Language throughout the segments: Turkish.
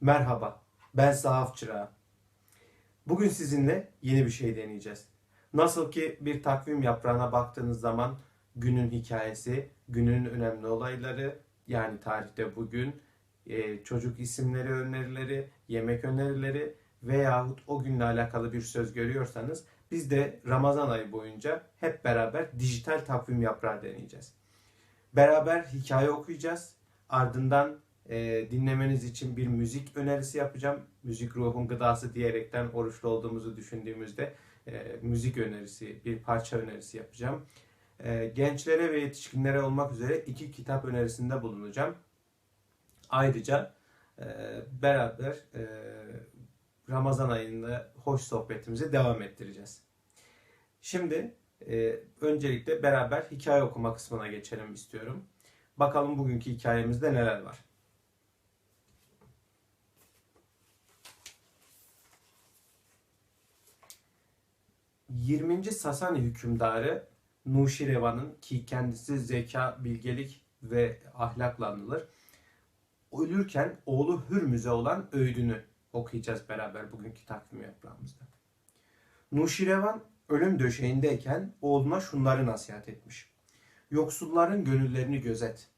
Merhaba, ben Sahaf Çırağı. Bugün sizinle yeni bir şey deneyeceğiz. Nasıl ki bir takvim yaprağına baktığınız zaman günün hikayesi, günün önemli olayları, yani tarihte bugün, e, çocuk isimleri önerileri, yemek önerileri veyahut o günle alakalı bir söz görüyorsanız biz de Ramazan ayı boyunca hep beraber dijital takvim yaprağı deneyeceğiz. Beraber hikaye okuyacağız. Ardından e, dinlemeniz için bir müzik önerisi yapacağım. Müzik ruhun gıdası diyerekten oruçlu olduğumuzu düşündüğümüzde e, müzik önerisi, bir parça önerisi yapacağım. E, gençlere ve yetişkinlere olmak üzere iki kitap önerisinde bulunacağım. Ayrıca e, beraber e, Ramazan ayında hoş sohbetimizi devam ettireceğiz. Şimdi e, öncelikle beraber hikaye okuma kısmına geçelim istiyorum. Bakalım bugünkü hikayemizde neler var. 20. Sasani hükümdarı Nuşirevan'ın ki kendisi zeka, bilgelik ve ahlakla anılır. Ölürken oğlu Hürmüz'e olan öğüdünü okuyacağız beraber bugünkü takvim yaprağımızda. Nuşirevan ölüm döşeğindeyken oğluna şunları nasihat etmiş. Yoksulların gönüllerini gözet.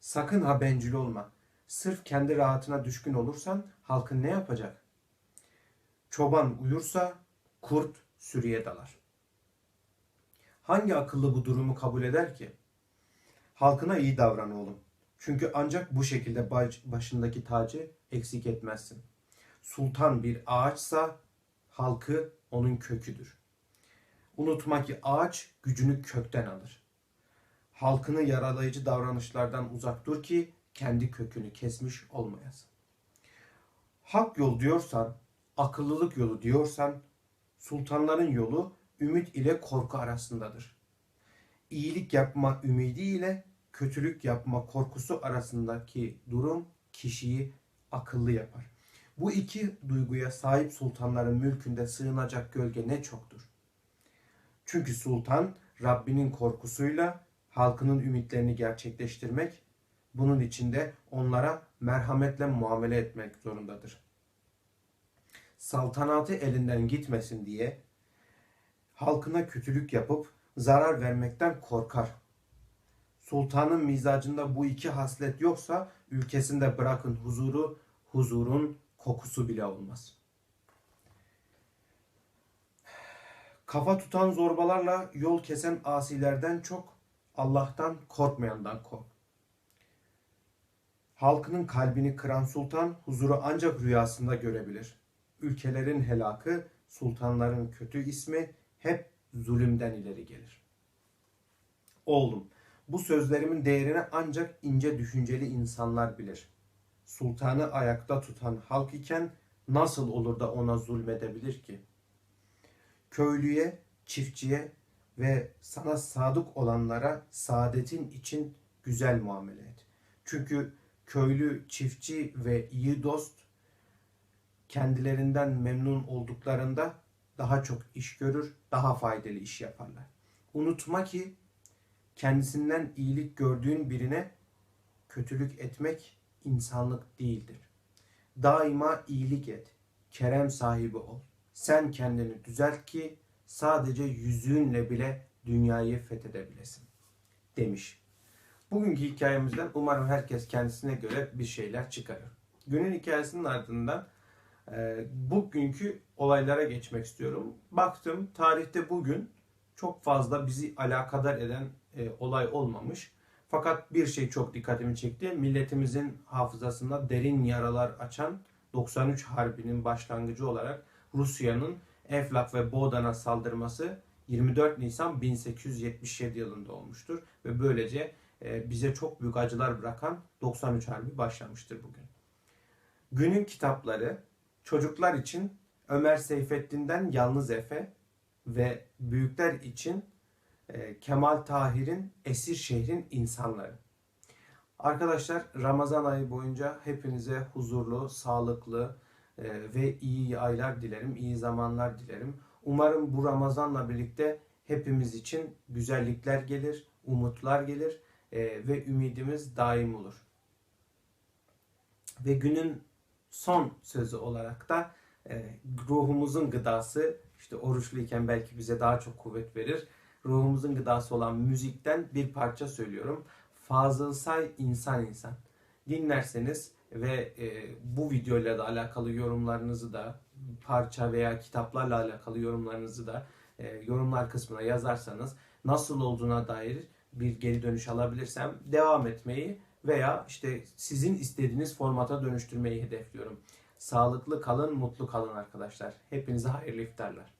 Sakın ha bencil olma. Sırf kendi rahatına düşkün olursan halkın ne yapacak? Çoban uyursa kurt sürüye dalar. Hangi akıllı bu durumu kabul eder ki? Halkına iyi davran oğlum. Çünkü ancak bu şekilde başındaki tacı eksik etmezsin. Sultan bir ağaçsa halkı onun köküdür. Unutma ki ağaç gücünü kökten alır. Halkını yaralayıcı davranışlardan uzak dur ki kendi kökünü kesmiş olmayasın. Hak yol diyorsan, akıllılık yolu diyorsan Sultanların yolu ümit ile korku arasındadır. İyilik yapma ümidi ile kötülük yapma korkusu arasındaki durum kişiyi akıllı yapar. Bu iki duyguya sahip sultanların mülkünde sığınacak gölge ne çoktur. Çünkü sultan Rabbinin korkusuyla halkının ümitlerini gerçekleştirmek, bunun içinde onlara merhametle muamele etmek zorundadır saltanatı elinden gitmesin diye halkına kötülük yapıp zarar vermekten korkar. Sultanın mizacında bu iki haslet yoksa ülkesinde bırakın huzuru, huzurun kokusu bile olmaz. Kafa tutan zorbalarla yol kesen asilerden çok Allah'tan korkmayandan kork. Halkının kalbini kıran sultan huzuru ancak rüyasında görebilir.'' Ülkelerin helakı, sultanların kötü ismi hep zulümden ileri gelir. Oğlum, bu sözlerimin değerini ancak ince düşünceli insanlar bilir. Sultanı ayakta tutan halk iken nasıl olur da ona zulmedebilir ki? Köylüye, çiftçiye ve sana sadık olanlara saadetin için güzel muamele et. Çünkü köylü, çiftçi ve iyi dost kendilerinden memnun olduklarında daha çok iş görür, daha faydalı iş yaparlar. Unutma ki kendisinden iyilik gördüğün birine kötülük etmek insanlık değildir. Daima iyilik et, kerem sahibi ol. Sen kendini düzelt ki sadece yüzüğünle bile dünyayı fethedebilesin demiş. Bugünkü hikayemizden umarım herkes kendisine göre bir şeyler çıkarır. Günün hikayesinin ardından bugünkü olaylara geçmek istiyorum. Baktım tarihte bugün çok fazla bizi alakadar eden e, olay olmamış. Fakat bir şey çok dikkatimi çekti. Milletimizin hafızasında derin yaralar açan 93 Harbi'nin başlangıcı olarak Rusya'nın Eflak ve Bodan'a saldırması 24 Nisan 1877 yılında olmuştur. Ve böylece e, bize çok büyük acılar bırakan 93 Harbi başlamıştır bugün. Günün kitapları Çocuklar için Ömer Seyfettin'den Yalnız Efe ve büyükler için e, Kemal Tahir'in Esir Şehrin İnsanları. Arkadaşlar Ramazan ayı boyunca hepinize huzurlu, sağlıklı e, ve iyi aylar dilerim, iyi zamanlar dilerim. Umarım bu Ramazanla birlikte hepimiz için güzellikler gelir, umutlar gelir e, ve ümidimiz daim olur. Ve günün son sözü olarak da e, ruhumuzun gıdası işte oruçluyken belki bize daha çok kuvvet verir. Ruhumuzun gıdası olan müzikten bir parça söylüyorum. Fazıl Say İnsan İnsan. Dinlerseniz ve e, bu videoyla da alakalı yorumlarınızı da parça veya kitaplarla alakalı yorumlarınızı da e, yorumlar kısmına yazarsanız nasıl olduğuna dair bir geri dönüş alabilirsem devam etmeyi veya işte sizin istediğiniz formata dönüştürmeyi hedefliyorum. Sağlıklı kalın, mutlu kalın arkadaşlar. Hepinize hayırlı iftarlar.